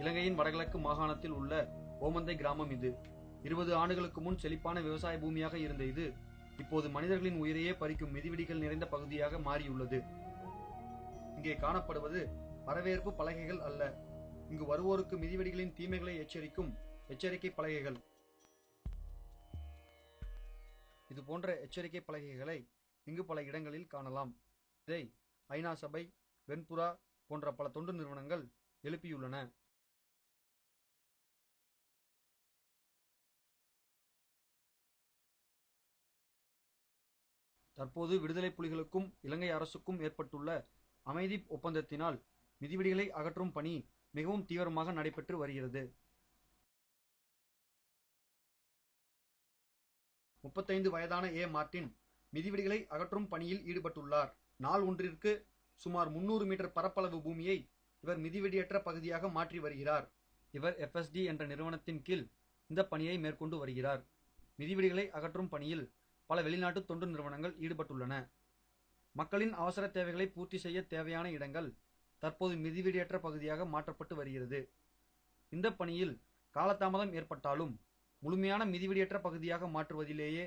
இலங்கையின் வடகிழக்கு மாகாணத்தில் உள்ள ஓமந்தை கிராமம் இது. இருபது ஆண்டுகளுக்கு முன் செழிப்பான விவசாய பூமியாக இருந்த இது இப்போது மனிதர்களின் உயிரையே பறிக்கும் மிதிவெடிகள் நிறைந்த பகுதியாக மாறியுள்ளது. இங்கே காணப்படுவது வரவேற்பு பலகைகள் அல்ல. இங்கு வருவோருக்கு மிதிவெடிகளின் தீமைகளை எச்சரிக்கும் எச்சரிக்கை பலகைகள். இது போன்ற எச்சரிக்கை பலகைகளை இங்கு பல இடங்களில் காணலாம். இதை ஐநா சபை வெண்புறா போன்ற பல தொண்டு நிறுவனங்கள் எழுப்பியுள்ளன. தற்போது விடுதலை புலிகளுக்கும் இலங்கை அரசுக்கும் ஏற்பட்டுள்ள அமைதி ஒப்பந்தத்தினால் மிதிவெடிகளை அகற்றும் பணி மிகவும் தீவிரமாக நடைபெற்று வருகிறது. முப்பத்தைந்து வயதான ஏ. மார்டின் மிதிவெடிகளை அகற்றும் பணியில் ஈடுபட்டுள்ளார். நாள் ஒன்றிற்கு சுமார் முன்னூறு மீட்டர் பரப்பளவு பூமியை இவர் மிதிவெடியற்ற பகுதியாக மாற்றி வருகிறார். இவர் எஃப்எஸ்டி என்ற நிறுவனத்தின் கீழ் இந்த பணியை மேற்கொண்டு வருகிறார். மிதிவெடிகளை அகற்றும் பணியில் பல வெளிநாட்டு தொண்டு நிறுவனங்கள் ஈடுபட்டுள்ளன. மக்களின் அவசர தேவைகளை பூர்த்தி செய்ய தேவையான இடங்கள் தற்போது மிதிவெடியற்ற பகுதியாக மாற்றப்பட்டு வருகிறது. இந்த பணியில் காலதாமதம் ஏற்பட்டாலும் முழுமையான மிதிவெடியற்ற பகுதியாக மாற்றுவதிலேயே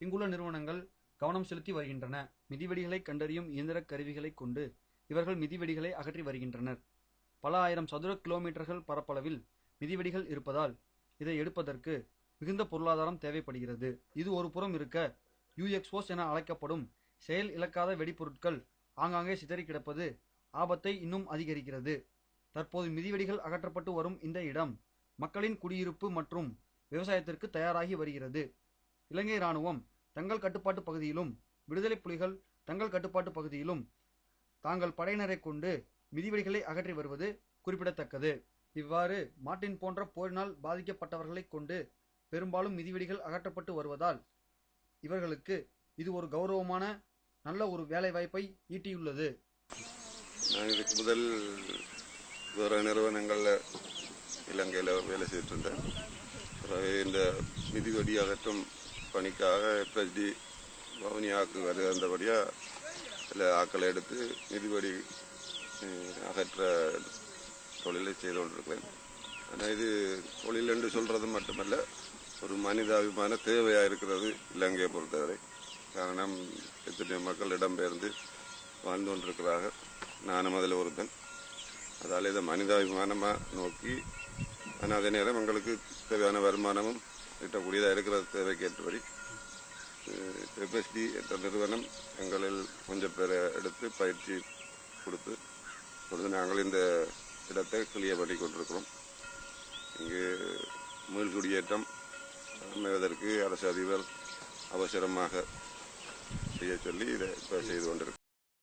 இங்குள்ள நிறுவனங்கள் கவனம் செலுத்தி வருகின்றன. மிதிவெடிகளை கண்டறியும் இயந்திர கருவிகளை கொண்டு இவர்கள் மிதிவெடிகளை அகற்றி வருகின்றனர். பல ஆயிரம் சதுர கிலோமீட்டர்கள் பரப்பளவில் மிதிவெடிகள் இருப்பதால் இதை எடுப்பதற்கு மிகுந்த பொருளாதாரம் தேவைப்படுகிறது. இது ஒரு புறம் இருக்க யூஎக்ஸ்ஓஸ் என அழைக்கப்படும் செயல் இழக்காத வெடிப்பொருட்கள் ஆங்காங்கே சிதறி கிடப்பது ஆபத்தை இன்னும் அதிகரிக்கிறது. தற்போது மிதிவெடிகள் அகற்றப்பட்டு வரும் இந்த இடம் மக்களின் குடியிருப்பு மற்றும் விவசாயத்திற்கு தயாராகி வருகிறது. இலங்கை ராணுவம் தங்கள் கட்டுப்பாட்டு பகுதியிலும் விடுதலை புலிகள் தங்கள் கட்டுப்பாட்டு பகுதியிலும் தாங்கள் படையினரை கொண்டு மிதிவெடிகளை அகற்றி வருவது குறிப்பிடத்தக்கது. இவ்வாறு மாட்டின் போன்ற போரினால் பாதிக்கப்பட்டவர்களை கொண்டு பெரும்பாலும் மிதிவெடிகள் அகற்றப்பட்டு வருவதால் இவர்களுக்கு இது ஒரு கௌரவமான நல்ல ஒரு வேலை வாய்ப்பை ஈட்டியுள்ளது. நான் இதுக்கு முதல் வேறு நிறுவனங்களில் இலங்கையில் வேலை செய்துட்டு இருந்தேன் பிறகு இந்த மிதிவெடி அகற்றும் பணிக்காக எஃப்எஸ்டி வவுனியாவுக்கு வருகின்றபடியாக சில ஆக்களை எடுத்து மிதிவெடி அகற்ற தொழிலை செய்து கொண்டிருக்கிறேன். ஆனால் இது தொழில் என்று சொல்றது மட்டுமல்ல ஒரு மனித அபிமான தேவையாக இருக்கிறது இலங்கையை பொறுத்தவரை. காரணம் எத்தனையோ மக்கள் இடம்பெயர்ந்து வாழ்ந்து கொண்டிருக்கிறார்கள். நானும் அதில் ஒருத்தன். அதால் இதை மனிதாபிமானமாக நோக்கி ஆனால் அதே நேரம் எங்களுக்கு தேவையான வருமானமும் ஈட்டக்கூடியதாக இருக்கிற தேவைக்கேற்றபடி. எஃப்எஸ்டி என்ற நிறுவனம் எங்களில் கொஞ்சம் பேரை எடுத்து பயிற்சி கொடுத்து கொடுத்து நாங்கள் இந்த இடத்தை கிளியர் பண்ணி கொண்டிருக்கிறோம். இங்கு மீள்குடியேற்றம் அமைவதற்கு அரசு அதிபர் அவசரமாக செய்ய சொல்லி இதை இப்போ செய்து கொண்டிருக்கிறேன்